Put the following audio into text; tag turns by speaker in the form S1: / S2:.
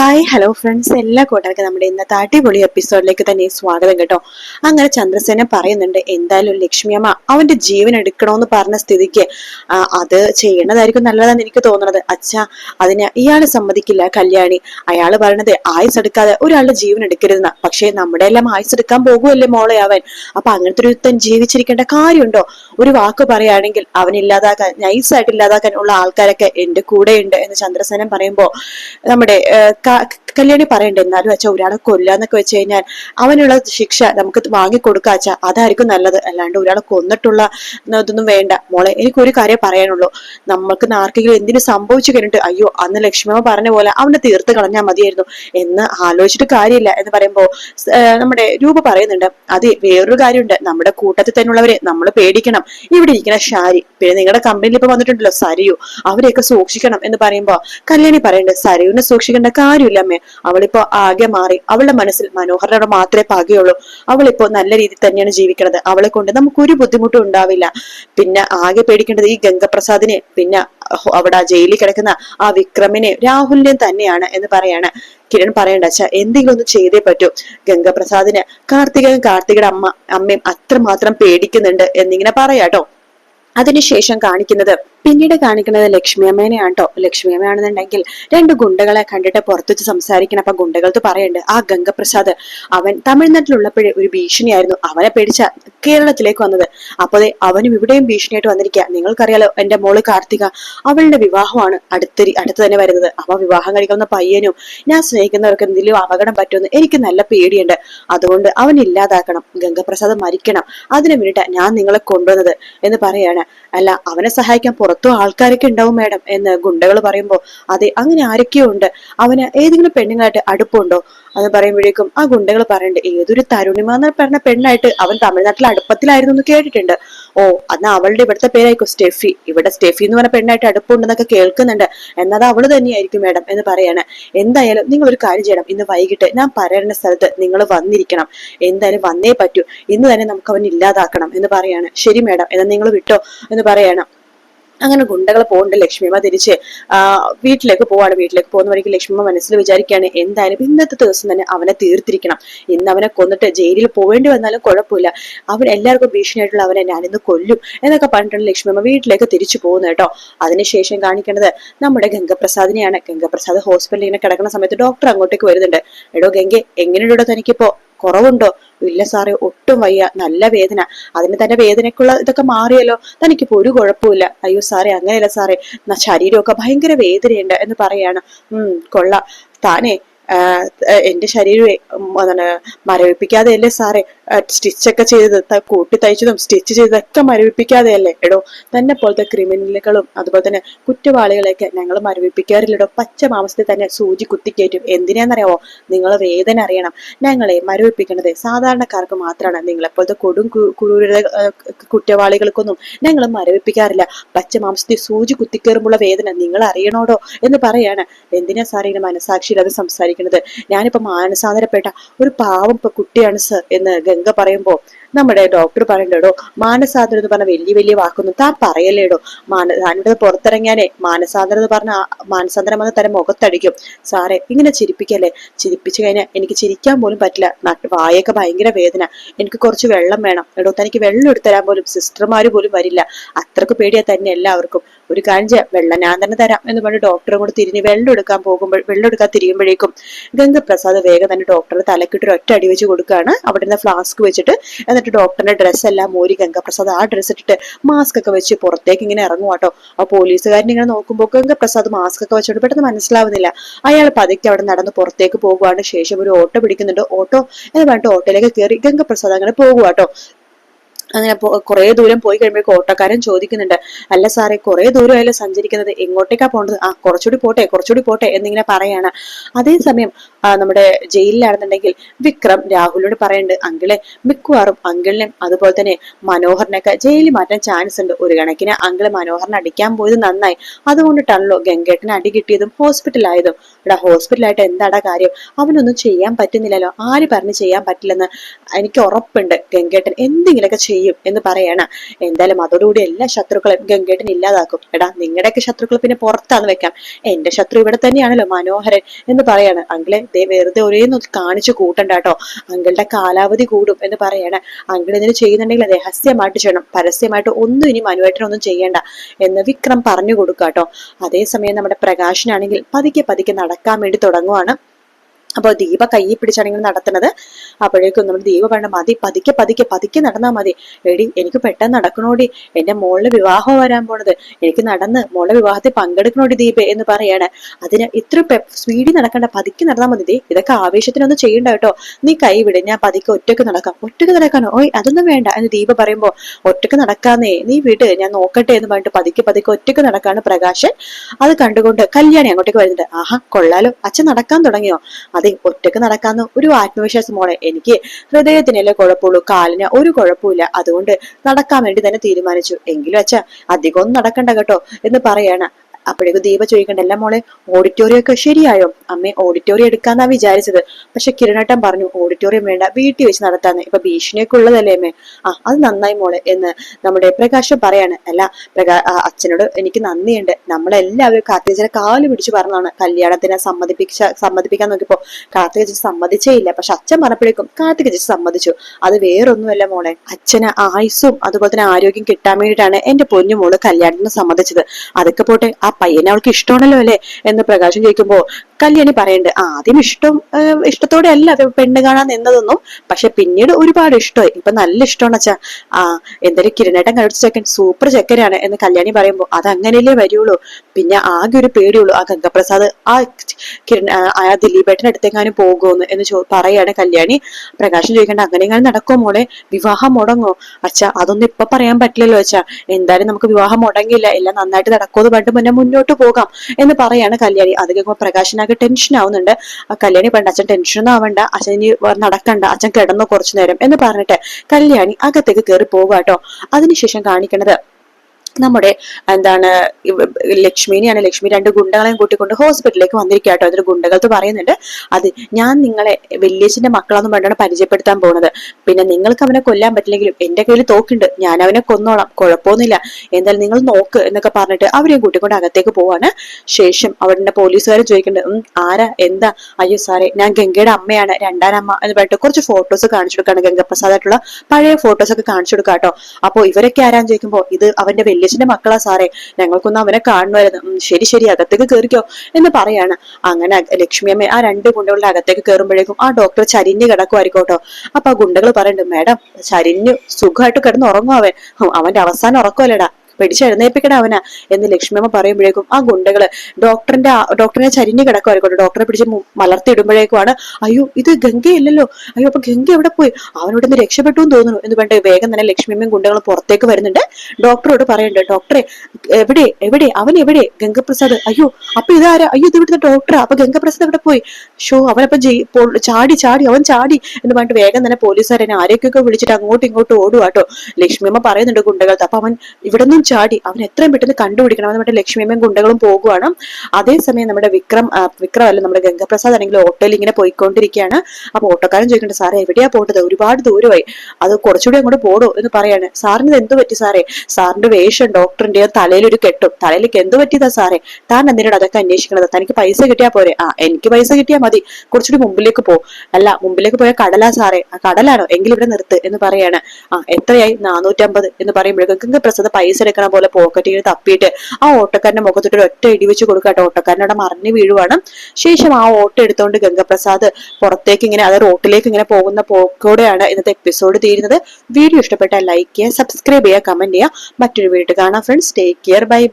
S1: a hi hello friends എല്ലാ കൂട്ടർക്കും നമ്മുടെ ഇന്നത്തെ അടിപൊളി എപ്പിസോഡിലേക്ക് തന്നെ സ്വാഗതം കേട്ടോ. അങ്ങനെ ചന്ദ്രസേന പറയുന്നുണ്ട് എന്തായാലും ലക്ഷ്മിയമ്മ അവന്റെ ജീവൻ എടുക്കണമെന്ന് പറഞ്ഞ സ്ഥിതിക്ക് അത് ചെയ്യേണ്ടതായിരിക്കും നല്ലതെന്ന് എനിക്ക് തോന്നുന്നത് അച്ഛാ അതിന് ഇയാൾ സമ്മതിക്കില്ല കല്യാണി. അയാൾ പറയണത് ആയുസ് എടുക്കാതെ ഒരാളുടെ ജീവൻ എടുക്കരുതെന്ന. പക്ഷേ നമ്മുടെ എല്ലാം ആയുസ് എടുക്കാൻ പോകുമല്ലേ മോളെ അവൻ? അപ്പൊ അങ്ങനത്തെ ഒരു യുദ്ധം ജീവിച്ചിരിക്കേണ്ട കാര്യമുണ്ടോ? ഒരു വാക്ക് പറയുകയാണെങ്കിൽ അവൻ ഇല്ലാതാക്കാൻ നൈസായിട്ട് ഇല്ലാതാക്കാൻ ഉള്ള ആൾക്കാരൊക്കെ എന്റെ കൂടെയുണ്ട് എന്ന് ചന്ദ്രസേനൻ പറയുമ്പോൾ നമ്മുടെ ഏഹ്, ക- കല്യാണി പറയണ്ട എന്നാലും അച്ഛാ ഒരാളെ കൊല്ലാന്നൊക്കെ വെച്ച് കഴിഞ്ഞാൽ അവനുള്ള ശിക്ഷ നമുക്ക് വാങ്ങിക്കൊടുക്കുക അച്ഛാ അതായിരിക്കും നല്ലത്. അല്ലാണ്ട് ഒരാളെ കൊന്നിട്ടുള്ള ഇതൊന്നും വേണ്ട. മോളെ എനിക്കൊരു കാര്യം പറയാനുള്ളൂ. നമ്മൾക്ക് ആർക്കെങ്കിലും എന്തിനു സംഭവിച്ചു കഴിഞ്ഞിട്ട് അയ്യോ അന്ന് ലക്ഷ്മി പറഞ്ഞ പോലെ അവനെ തീർത്ത് കളഞ്ഞാൽ മതിയായിരുന്നു. എന്ന് ആലോചിച്ചിട്ട് കാര്യമില്ല. എന്ന് പറയുമ്പോൾ നമ്മുടെ രൂപ പറയുന്നുണ്ട്. അത് വേറൊരു കാര്യമുണ്ട്. നമ്മുടെ കൂട്ടത്തിൽ തന്നെയുള്ളവരെ നമ്മൾ പേടിക്കണം. ഇവിടെ ഇരിക്കുന്ന ഷാരി പിന്നെ നിങ്ങളുടെ കമ്പനിയിൽ ഇപ്പൊ വന്നിട്ടുണ്ടല്ലോ സരിയു അവരെയൊക്കെ സൂക്ഷിക്കണം എന്ന് പറയുമ്പോ കല്യാണി പറയുന്നുണ്ട് സരിയുവിനെ സൂക്ഷിക്കേണ്ട കാര്യമില്ല അമ്മേ. അവളിപ്പോ ആകെ മാറി. അവളുടെ മനസ്സിൽ മനോഹരനോട് മാത്രമേ പാകയുള്ളൂ. അവളിപ്പോ നല്ല രീതിയിൽ തന്നെയാണ് ജീവിക്കുന്നത്. അവളെ കൊണ്ട് നമുക്ക് ഒരു ബുദ്ധിമുട്ടും ഉണ്ടാവില്ല. പിന്നെ ആകെ പേടിക്കേണ്ടത് ഈ ഗംഗപ്രസാദിനെ പിന്നെ അവിടെ ജയിലിൽ കിടക്കുന്ന ആ വിക്രമിനെ രാഹുലിനെയും തന്നെയാണ് എന്ന് പറയാണ്. കിരൺ പറയണ്ട അച്ഛാ എന്തെങ്കിലും ഒന്ന് ചെയ്തേ പറ്റൂ. ഗംഗപ്രസാദിന് കാർത്തികൻ കാർത്തികയുടെ അമ്മ അമ്മയും അത്രമാത്രം പേടിക്കുന്നുണ്ട് എന്നിങ്ങനെ പറയാട്ടോ. അതിനുശേഷം കാണിക്കുന്നത്. പിന്നീട് കാണിക്കുന്നത് ലക്ഷ്മി അമ്മേനെയാണ് കേട്ടോ ലക്ഷ്മി അമ്മയാണെന്നുണ്ടെങ്കിൽ രണ്ട് ഗുണ്ടകളെ കണ്ടിട്ട് പുറത്തു വെച്ച് സംസാരിക്കണം. അപ്പൊ ഗുണ്ടകൾക്ക് പറയുന്നുണ്ട് ആ ഗംഗപ്രസാദ് അവൻ തമിഴ്നാട്ടിലുള്ളപ്പോഴേ ഒരു ഭീഷണിയായിരുന്നു. അവനെ പേടിച്ച കേരളത്തിലേക്ക് വന്നത്. അപ്പോൾ അവനും ഇവിടെയും ഭീഷണിയായിട്ട് വന്നിരിക്കുക. നിങ്ങൾക്കറിയാലോ എന്റെ മോൾ കാർത്തിക അവളുടെ വിവാഹമാണ് അടുത്ത അടുത്ത് തന്നെ വരുന്നത്. അവ വിവാഹം കഴിക്കുന്ന പയ്യനും ഞാൻ സ്നേഹിക്കുന്നവർക്ക് എന്തെങ്കിലും അപകടം പറ്റുമെന്ന് എനിക്ക് നല്ല പേടിയുണ്ട്. അതുകൊണ്ട് അവൻ ഇല്ലാതാക്കണം. ഗംഗപ്രസാദ് മരിക്കണം. അതിനു വേണ്ടിയിട്ടാ ഞാൻ നിങ്ങളെ കൊണ്ടുവന്നത് എന്ന് പറയാണ്. അല്ല അവനെ സഹായിക്കാൻ പുറത്തും ആൾക്കാരൊക്കെ ഉണ്ടാവും മാഡം എന്ന് ഗുണ്ടകൾ പറയുമ്പോൾ അതെ അങ്ങനെ ആരൊക്കെയോ ഉണ്ട്. അവന് ഏതെങ്കിലും പെണ്ണുങ്ങളായിട്ട് അടുപ്പുണ്ടോ എന്ന് പറയുമ്പോഴേക്കും ആ ഗുണ്ടകൾ പറയണ്ട് ഏതൊരു തരുണിമ എന്ന് പറഞ്ഞ പെണ്ണായിട്ട് അവൻ തമിഴ്നാട്ടിൽ അടുപ്പത്തിലായിരുന്നു എന്ന് കേട്ടിട്ടുണ്ട്. ഓ അന്ന് അവളുടെ ഇവിടുത്തെ പേരായിരിക്കും സ്റ്റെഫി. ഇവിടെ സ്റ്റെഫി എന്ന് പറഞ്ഞ പെണ്ണായിട്ട് അടുപ്പുണ്ടെന്നൊക്കെ കേൾക്കുന്നുണ്ട്. എന്നാൽ അവൾ തന്നെയായിരിക്കും മേഡം എന്ന് പറയാണ്. എന്തായാലും നിങ്ങൾ ഒരു കാര്യം ചെയ്യണം. ഇന്ന് വൈകിട്ട് ഞാൻ പറയുന്ന സ്ഥലത്ത് നിങ്ങൾ വന്നിരിക്കണം. എന്തായാലും വന്നേ പറ്റൂ. ഇന്ന് തന്നെ നമുക്ക് അവൻ ഇല്ലാതാക്കണം എന്ന് പറയാണ്. ശരി മേഡം. എന്നാൽ നിങ്ങൾ വിട്ടോ എന്ന് പറയണം. അങ്ങനെ ഗുണ്ടകൾ പോകണ്ട ലക്ഷ്മിയമ്മ തിരിച്ച്. വീട്ടിലേക്ക് പോവാണ്. വീട്ടിലേക്ക് പോകുന്ന വഴിക്ക് ലക്ഷ്മിയമ്മ മനസ്സിൽ വിചാരിക്കുകയാണ് എന്തായാലും ഇന്നത്തെ ദിവസം തന്നെ അവനെ തീർത്തിരിക്കണം. ഇന്ന് അവനെ കൊന്നിട്ട് ജയിലിൽ പോവേണ്ടി വന്നാലും കുഴപ്പമില്ല. അവൻ എല്ലാവർക്കും ഭീഷണിയായിട്ടുള്ള അവനെ ഞാനിന്ന് കൊല്ലും എന്നൊക്കെ പറഞ്ഞിട്ടാണ് ലക്ഷ്മിയമ്മ വീട്ടിലേക്ക് തിരിച്ചു പോകുന്നത് കേട്ടോ. അതിനുശേഷം കാണിക്കേണ്ടത് നമ്മുടെ ഗംഗപ്രസാദിനെയാണ്. ഗംഗപ്രസാദ് ഹോസ്പിറ്റലിൽ ഇങ്ങനെ കിടക്കുന്ന സമയത്ത് ഡോക്ടർ അങ്ങോട്ടേക്ക് വരുന്നുണ്ട്. എടോ ഗംഗെ എങ്ങനെയുണ്ടോ തനിക്കിപ്പോ? കുറവുണ്ടോ? ഇല്ല സാറേ ഒട്ടും വയ്യ. നല്ല വേദന. അതിന് തന്നെ വേദനക്കുള്ള ഇതൊക്കെ മാറിയല്ലോ. തനിക്കിപ്പോ ഒരു കുഴപ്പമില്ല അയ്യോ സാറേ അങ്ങനെയല്ല സാറേ. ശരീരമൊക്കെ ഭയങ്കര വേദനയുണ്ട് എന്ന് പറയാണ്. ഉം കൊള്ളാം. താനേ എന്റെ ശരീരമേ മരവിപ്പിക്കാതെ അല്ലേ സാറേ? സ്റ്റിച്ചൊക്കെ ചെയ്ത് കൂട്ടി തയ്ച്ചതും സ്റ്റിച്ച് ചെയ്തതൊക്കെ മരവിപ്പിക്കാതെയല്ലേ? എടോ തന്നെ പോലത്തെ ക്രിമിനലുകളും അതുപോലെ തന്നെ കുറ്റവാളികളെയൊക്കെ ഞങ്ങൾ മരവിപ്പിക്കാറില്ലടോ. പച്ച മാംസത്തിൽ തന്നെ സൂചി കുത്തിക്കയറ്റും. എന്തിനാന്നറിയാവോ നിങ്ങൾ വേദന അറിയണം. ഞങ്ങളെ മരവിപ്പിക്കുന്നത് സാധാരണക്കാർക്ക് മാത്രമാണ്. നിങ്ങളെപ്പോലത്തെ കൊടും ക്രൂരത കുറ്റവാളികൾക്കൊന്നും ഞങ്ങൾ മരവിപ്പിക്കാറില്ല. പച്ച മാംസത്തിൽ സൂചി കുത്തിക്കേറുമ്പോൾ വേദന നിങ്ങൾ അറിയണോടോ എന്ന് പറയാണ്. എന്തിനാ സാർ ഇങ്ങനെ മനസാക്ഷിയില്ലാതെ സംസാരിക്കുന്നത് ഞാനിപ്പോൾ മാനസാന്തരപ്പെട്ട ഒരു പാവം കുട്ടിയാണ് സർ എന്ന് ഗംഗ പറയുമ്പോ നമ്മുടെ ഡോക്ടർ പറയണ്ടോ മാനസാന്തരം എന്ന് പറഞ്ഞ വലിയ വലിയ വാക്കൊന്നും താൻ പറയല്ലേടോ. മാന താനിവിടെ പുറത്തിറങ്ങിയാലേ എന്ന് പറഞ്ഞ മാനസാന്തരം വന്ന് തരം മുഖത്തടിക്കും. സാറേ ഇങ്ങനെ ചിരിപ്പിക്കല്ലേ? ചിരിപ്പിച്ചു കഴിഞ്ഞാൽ എനിക്ക് ചിരിക്കാൻ പോലും പറ്റില്ല. വായൊക്കെ ഭയങ്കര വേദന. എനിക്ക് കുറച്ച് വെള്ളം വേണം. എടോ തനിക്ക് വെള്ളം എടുത്തരാൻ പോലും സിസ്റ്റർമാര് പോലും വരില്ല. അത്രയ്ക്ക് പേടിയാ തന്നെ എല്ലാവർക്കും. ഒരു കാഞ്ച വെള്ളം ഞാൻ തന്നെ തരാം എന്ന് പറഞ്ഞ് ഡോക്ടറും കൂടെ തിരിഞ്ഞ് വെള്ളം എടുക്കാൻ പോകുമ്പോൾ വെള്ളം എടുക്കാൻ തിരിയുമ്പോഴേക്കും ഗംഗപ്രസാദ് വേഗം തന്നെ ഡോക്ടറെ തലക്കിട്ട് ഒരു ഒറ്റ അടി വെച്ച് കൊടുക്കുകയാണ്. അവിടെ നിന്ന് ഫ്ലാസ്ക് വെച്ചിട്ട് എന്നിട്ട് ഡോക്ടറിന്റെ ഡ്രസ്സ് എല്ലാം മോരി ഗംഗപ്രസാദ് ആ ഡ്രസ്സ് ഇട്ടിട്ട് മാസ്ക് ഒക്കെ വെച്ച് പുറത്തേക്ക് ഇങ്ങനെ ഇറങ്ങും കേട്ടോ ആ പോലീസുകാരൻ ഇങ്ങനെ നോക്കുമ്പോൾ ഗംഗപ്രസാദ് മാസ്ക് ഒക്കെ വെച്ചോണ്ട് പെട്ടെന്ന് മനസ്സിലാവുന്നില്ല. അയാൾ പതുക്കെ അവിടെ നടന്ന് പുറത്തേക്ക് പോകുവാണ്. ശേഷം ഒരു ഓട്ടോ പിടിക്കുന്നുണ്ട്. ഓട്ടോ എന്ന് പറഞ്ഞിട്ട് ഓട്ടോയിലേക്ക് കയറി ഗംഗപ്രസാദ് അങ്ങനെ പോകുക കേട്ടോ അങ്ങനെ കുറെ ദൂരം പോയി കഴിയുമ്പോൾ ഓട്ടോക്കാരൻ ചോദിക്കുന്നുണ്ട് അല്ല സാറേ കുറെ ദൂരമായാലും സഞ്ചരിക്കുന്നത്? എങ്ങോട്ടേക്കാ പോകേണ്ടത് ആ കുറച്ചുകൂടി പോട്ടെ കുറച്ചുകൂടി പോട്ടെ എന്നിങ്ങനെ പറയാണ്. അതേസമയം നമ്മുടെ ജയിലിലാണെന്നുണ്ടെങ്കിൽ വിക്രം രാഹുലിനോട് പറയുന്നുണ്ട് അങ്കിളെ മിക്കവാറും അങ്കിളിനും അതുപോലെ തന്നെ മനോഹറിനൊക്കെ ജയിലിൽ മാറ്റാൻ ചാൻസ് ഉണ്ട്. ഒരു കണക്കിന് അങ്കിൾ മനോഹറിനെ അടിക്കാൻ പോയത് നന്നായി. അതുകൊണ്ടിട്ടാണല്ലോ ഗംഗേട്ടനെ അടി കിട്ടിയതും ഹോസ്പിറ്റലായതും ഇവിടെ ഹോസ്പിറ്റലായിട്ട് എന്താടാ കാര്യം? അവനൊന്നും ചെയ്യാൻ പറ്റുന്നില്ലല്ലോ. ആര് പറഞ്ഞ് ചെയ്യാൻ പറ്റില്ലെന്ന് എനിക്ക് ഉറപ്പുണ്ട് ഗംഗേട്ടൻ. എന്തെങ്കിലുമൊക്കെ എന്ന് പറയണം. എന്തായാലും അതോടുകൂടി എല്ലാ ശത്രുക്കളും ഗംഗേട്ടൻ ഇല്ലാതാക്കും. എടാ നിങ്ങളുടെയൊക്കെ ശത്രുക്കൾ പിന്നെ പുറത്താന്ന് വെക്കാം. എന്റെ ശത്രു ഇവിടെ തന്നെയാണല്ലോ മനോഹരൻ എന്ന് പറയാണ്. അങ്കിളെ ദേ വെറുതെ ഒരേ കാണിച്ചു കൂട്ടണ്ട കേട്ടോ. അങ്കിളുടെ കാലാവധി കൂടും എന്ന് പറയാണ്. അങ്കിൾ ഇതിന് ചെയ്യുന്നുണ്ടെങ്കിൽ രഹസ്യമായിട്ട് ചെയ്യണം. പരസ്യമായിട്ട് ഒന്നും ഇനി മനുവേട്ടനൊന്നും ചെയ്യേണ്ട എന്ന് വിക്രം പറഞ്ഞു കൊടുക്കാട്ടോ. അതേസമയം നമ്മുടെ പ്രകാശനാണെങ്കിൽ പതുക്കെ പതുക്കെ നടക്കാൻ വേണ്ടി തുടങ്ങുവാണ്. അപ്പോൾ ദീപ കയ്യിൽ പിടിച്ചാണ് ഇങ്ങനെ നടത്തുന്നത്. അപ്പോഴേക്കും നമ്മൾ ദീപ പറഞ്ഞ മതി പതുക്കെ പതുക്കെ പതുക്കെ നടന്നാൽ മതി. എടി എനിക്ക് പെട്ടെന്ന് നടക്കണോടി. എന്റെ മോളുടെ വിവാഹം വരാൻ പോണത്. എനിക്ക് നടന്ന് മോളെ വിവാഹത്തിൽ പങ്കെടുക്കണോടി ദീപേ എന്ന് പറയാണ്. അതിന് ഇത്ര സ്പീഡിൽ നടക്കണ്ട. പതുക്കെ നടന്നാൽ മതി. ഇതൊക്കെ ആവേശത്തിനൊന്നും ചെയ്യണ്ട കേട്ടോ. നീ കൈ വിട്. ഞാൻ പതുക്കെ ഒറ്റയ്ക്ക് നടക്കാം. ഒറ്റയ്ക്ക് നടക്കാനോ? ഓയ് അതൊന്നും വേണ്ട എന്ന് ദീപ പറയുമ്പോ ഒറ്റയ്ക്ക് നടക്കാന്നേ നീ വിട്. ഞാൻ നോക്കട്ടെ എന്ന് പറഞ്ഞിട്ട് പതുക്കെ പതുക്കെ ഒറ്റയ്ക്ക് നടക്കാണ് പ്രകാശൻ. അത് കണ്ടുകൊണ്ട് കല്യാണി അങ്ങോട്ടേക്ക് വരുന്നുണ്ട്. ആഹാ കൊള്ളാലോ. അച്ഛൻ നടക്കാൻ തുടങ്ങിയോ? അതെ ഒറ്റയ്ക്ക് നടക്കാന്ന് ഒരു ആത്മവിശ്വാസം മോളെ. എനിക്ക് ഹൃദയത്തിനല്ലേ കുഴപ്പമുള്ളൂ. കാലിന് ഒരു കുഴപ്പമില്ല. അതുകൊണ്ട് നടക്കാൻ വേണ്ടി തന്നെ തീരുമാനിച്ചു. എങ്കിലും അച്ഛ അധികമൊന്നും നടക്കണ്ട കേട്ടോ എന്ന് പറയാണ്. അപ്പോഴേക്കും ദീപ ചോദിക്കണ്ടല്ല മോളെ ഓഡിറ്റോറിയം ഒക്കെ ശരിയായോ? അമ്മേ ഓഡിറ്റോറിയം എടുക്കാന്നാ വിചാരിച്ചത്. പക്ഷെ കിരണട്ടൻ പറഞ്ഞു ഓഡിറ്റോറിയം വേണ്ട വീട്ടിൽ വെച്ച് നടത്താന്ന്. ഇപ്പൊ ഭീഷണിയൊക്കെ ഉള്ളതല്ലേ അമ്മേ? ആ അത് നന്നായി മോളെ എന്ന് നമ്മുടെ പ്രകാശം പറയാണ്. അല്ല പ്രകാ അച്ഛനോട് എനിക്ക് നന്ദിയുണ്ട്. നമ്മളെല്ലാവരും കാർത്തികച്ചനെ കാൽ പിടിച്ചു പറഞ്ഞതാണ്. കല്യാണത്തിനെ സമ്മതിപ്പിച്ച സമ്മതിപ്പിക്കാൻ നോക്കിയപ്പോ കാർത്തികച്ചൻ സമ്മതിച്ചേ ഇല്ല. പക്ഷെ അച്ഛൻ പറഞ്ഞപ്പോഴേക്കും കാർത്തികച്ചൻ സമ്മതിച്ചു. അത് വേറൊന്നുമല്ല മോളെ അച്ഛന് ആയുസ്സും അതുപോലെ തന്നെ ആരോഗ്യം കിട്ടാൻ വേണ്ടിയിട്ടാണ് എന്റെ പൊന്നു മോൾ കല്യാണത്തിന് സമ്മതിച്ചത്. അതൊക്കെ പോട്ടെ ആ പയ്യനെ അവൾക്ക് ഇഷ്ടമാണല്ലോ അല്ലേ? എന്ന് പ്രകാശം ചോദിക്കുമ്പോ കല്യാണി പറയുന്നുണ്ട് ആദ്യം ഇഷ്ടം ഇഷ്ടത്തോടെ അല്ല പെണ്ണ് കാണാൻ നിന്നതൊന്നും പക്ഷെ പിന്നീട് ഒരുപാട് ഇഷ്ടമായി. ഇപ്പൊ നല്ല ഇഷ്ടമാണ് അച്ഛാ. ആ എന്തായാലും കിരണേട്ടൻ കഴിച്ച ചെക്കൻ സൂപ്പർ ചെക്കനാണ് എന്ന് കല്യാണി പറയുമ്പോൾ അത് അങ്ങനെയല്ലേ വരുള്ളൂ? പിന്നെ ആകെ ഒരു പേടിയുള്ളൂ. ആ ഗംഗപ്രസാദ് ആ കിരൺ ആ ദിലീപേട്ടന്റെ അടുത്തെങ്ങാനും പോകുമെന്ന് എന്ന് ചോ പറയാണ് കല്യാണി. പ്രകാശം ചോദിക്കേണ്ട അങ്ങനെയെങ്ങാനും നടക്കോ മോളെ? വിവാഹം മുടങ്ങോ അച്ഛാ അതൊന്നും ഇപ്പൊ പറയാൻ പറ്റില്ലല്ലോ അച്ഛാ. എന്തായാലും നമുക്ക് വിവാഹം മുടങ്ങില്ല എല്ലാം നന്നായിട്ട് നടക്കുമെന്ന് പണ്ട് മുന്നേ മുന്നോട്ട് പോകാം എന്ന് പറയാണ് കല്യാണി. അത് കേൾക്കുമ്പോൾ പ്രകാശനാകെ ടെൻഷൻ ആവുന്നുണ്ട്. ആ കല്യാണി പറഞ്ഞ അച്ഛൻ ടെൻഷനൊന്നും ആവണ്ട. അച്ഛൻ ഇനി നടക്കണ്ട. അച്ഛൻ കിടന്നു കുറച്ചു നേരം. എന്ന് പറഞ്ഞിട്ട് കല്യാണി അകത്തേക്ക് കയറി പോവാട്ടോ അതിനുശേഷം കാണിക്കണത് നമ്മുടെ എന്താണ് ലക്ഷ്മിനെയാണ് ലക്ഷ്മി രണ്ട് ഗുണ്ടകളെയും കൂട്ടിക്കൊണ്ട് ഹോസ്പിറ്റലിലേക്ക് വന്നിരിക്കാട്ടോ അതിന് ഗുണ്ടകൾക്ക് പറയുന്നുണ്ട് അത് ഞാൻ നിങ്ങളെ വല്യച്ഛന്റെ മക്കളൊന്നും പറഞ്ഞാണ് പരിചയപ്പെടുത്താൻ പോണത്. പിന്നെ നിങ്ങൾക്ക് അവനെ കൊല്ലാൻ പറ്റില്ലെങ്കിലും എന്റെ കയ്യിൽ തോക്കുണ്ട്. ഞാൻ അവനെ കൊന്നോളാം. കുഴപ്പമൊന്നുമില്ല. എന്തായാലും നിങ്ങൾ നോക്ക് എന്നൊക്കെ പറഞ്ഞിട്ട് അവരെയും കൂട്ടിക്കൊണ്ട് അകത്തേക്ക് പോവാണ്. ശേഷം അവിടെ പോലീസുകാർ ചോദിക്കുന്നുണ്ട് ആരാ? എന്താ? അയ്യോ സാറേ ഞാൻ ഗംഗയുടെ അമ്മയാണ്. രണ്ടാനമ്മ എന്ന് പറഞ്ഞിട്ട് കുറച്ച് ഫോട്ടോസ് കാണിച്ചു കൊടുക്കാണ് ഗംഗപ്രസാദായിട്ടുള്ള പഴയ ഫോട്ടോസ് ഒക്കെ കാണിച്ചു കൊടുക്കാട്ടോ അപ്പൊ ഇവരൊക്കെ ആരാന്ന് ചോദിക്കുമ്പോ ഇത് അവന്റെ വലിയച്ഛന്റെ മക്കളാ സാറേ. ഞങ്ങൾക്കൊന്നും അവനെ കാണുമായിരുന്നു. ശരി ശരി അകത്തേക്ക് കയറിക്കോ എന്ന് പറയാണ്. അങ്ങനെ ലക്ഷ്മിയമ്മ ആ രണ്ട് ഗുണ്ടകളുടെ അകത്തേക്ക് കയറുമ്പോഴേക്കും ആ ഡോക്ടർ ചരിഞ്ഞ് കിടക്കുമായിരിക്കോട്ടോ അപ്പൊ ആ ഗുണ്ടകൾ പറയുന്നുണ്ട് മാഡം ചരിഞ്ഞു സുഖമായിട്ട് കിടന്ന് ഉറങ്ങും അവൻ അവന്റെ അവസാനം ഉറക്കമല്ലടാ. പിടിച്ചെഴുന്നേപ്പിക്കണ അവനാ എന്ന് ലക്ഷ്മിയമ്മ പറയുമ്പോഴേക്കും ആ ഗുണ്ടകൾ ഡോക്ടറിന്റെ ഡോക്ടറിനെ ചരിഞ്ഞു കിടക്കുമായിരിക്കും ഡോക്ടറെ പിടിച്ച് മലർത്തിയിടുമ്പോഴേക്കുമാണ് അയ്യോ ഇത് ഗംഗയല്ലല്ലോ അയ്യോ അപ്പൊ ഗംഗ എവിടെ പോയി? അവനോട് നിന്ന് രക്ഷപ്പെട്ടു എന്ന് തോന്നുന്നു. എന്ന് പറഞ്ഞിട്ട് വേഗം തന്നെ ലക്ഷ്മിയമ്മയും ഗുണ്ടകളും പുറത്തേക്ക് വരുന്നുണ്ട്. ഡോക്ടറോട് പറയുന്നുണ്ട് ഡോക്ടറെ എവിടെ എവിടെ? അവൻ എവിടെ? ഗംഗപ്രസാദ് അയ്യോ അപ്പൊ ഇതാരാ? അയ്യോ ഇത് ഇവിടുത്തെ ഡോക്ടറാ. അപ്പൊ ഗംഗപ്രസാദ് എവിടെ പോയി? ഷോ അവനപ്പൊ ചാടി ചാടി അവൻ ചാടി എന്ന് പറഞ്ഞിട്ട് വേഗം തന്നെ പോലീസുകാരനെ ആരെയൊക്കെ വിളിച്ചിട്ട് അങ്ങോട്ടും ഇങ്ങോട്ടും ഓടുവാട്ടോ. ലക്ഷ്മിയമ്മ പറയുന്നുണ്ട് ഗുണ്ടകൾക്ക് അപ്പൊ അവൻ ഇവിടെ നിന്നും ചാടി അവൻ എത്രയും പെട്ടെന്ന് കണ്ടുപിടിക്കണം. എന്ന് പറഞ്ഞിട്ട് ലക്ഷ്മിയമ്മയും ഗുണ്ടകളും പോകുവാണ്. അതേസമയം നമ്മുടെ വിക്രം വിക്രം അല്ല നമ്മുടെ ഗംഗപ്രസാദ് ആണെങ്കിൽ ഓട്ടോയിൽ ഇങ്ങനെ പോയിക്കൊണ്ടിരിക്കുകയാണ്. അപ്പൊ ഓട്ടോക്കാരൻ ചോദിക്കണ്ട സാറേ എവിടെയാ പോട്ടത് ഒരുപാട് ദൂരമായി. അത് കുറച്ചുകൂടി അങ്ങോട്ട് പോടോ എന്ന് പറയാണ്. സാറിന് എന്ത് പറ്റി സാറേ? സാറിന്റെ വേഷം ഡോക്ടറിന്റെ തലയിൽ ഒരു കെട്ടും. തലയിലേക്ക് എന്ത് പറ്റിയതാ സാറേ? താൻ എന്തിനാണ് അതൊക്കെ അന്വേഷിക്കണത്? തനിക്ക് പൈസ കിട്ടിയാ പോരെ? ആ എനിക്ക് പൈസ കിട്ടിയാൽ മതി. കുറച്ചുകൂടി മുമ്പിലേക്ക് പോ. അല്ല മുമ്പിലേക്ക് പോയ കടലാ സാറേ. ആ കടലാണോ? എങ്കിൽ ഇവിടെ നിർത്ത് എന്ന് പറയാണ്. ആ എത്രയായി? നാനൂറ്റമ്പത് എന്ന് പറയുമ്പോഴേക്കും ഗംഗപ്രസാദ് പൈസ എടുക്കണ പോലെ പോക്കറ്റിൽ തപ്പിയിട്ട് ആ ഓട്ടക്കാരന്റെ മുഖത്തിട്ട് ഒറ്റ ഇടിവെച്ച് കൊടുക്കട്ടെ ഓട്ടക്കാരനോട് മറിഞ്ഞു വീഴുവാണ്. ശേഷം ആ ഓട്ടം എടുത്തുകൊണ്ട് ഗംഗപ്രസാദ് പുറത്തേക്ക് ഇങ്ങനെ അത് റോട്ടിലേക്ക് ഇങ്ങനെ പോകുന്ന പോക്കോടെയാണ് ഇന്നത്തെ എപ്പിസോഡ് തീരുന്നത്. വീഡിയോ ഇഷ്ടപ്പെട്ടാൽ ലൈക്ക് ചെയ്യുക സബ്സ്ക്രൈബ് ചെയ്യുക കമന്റ് ചെയ്യുക. മറ്റൊരു വീഡിയോ കാണാം friends take care bye bye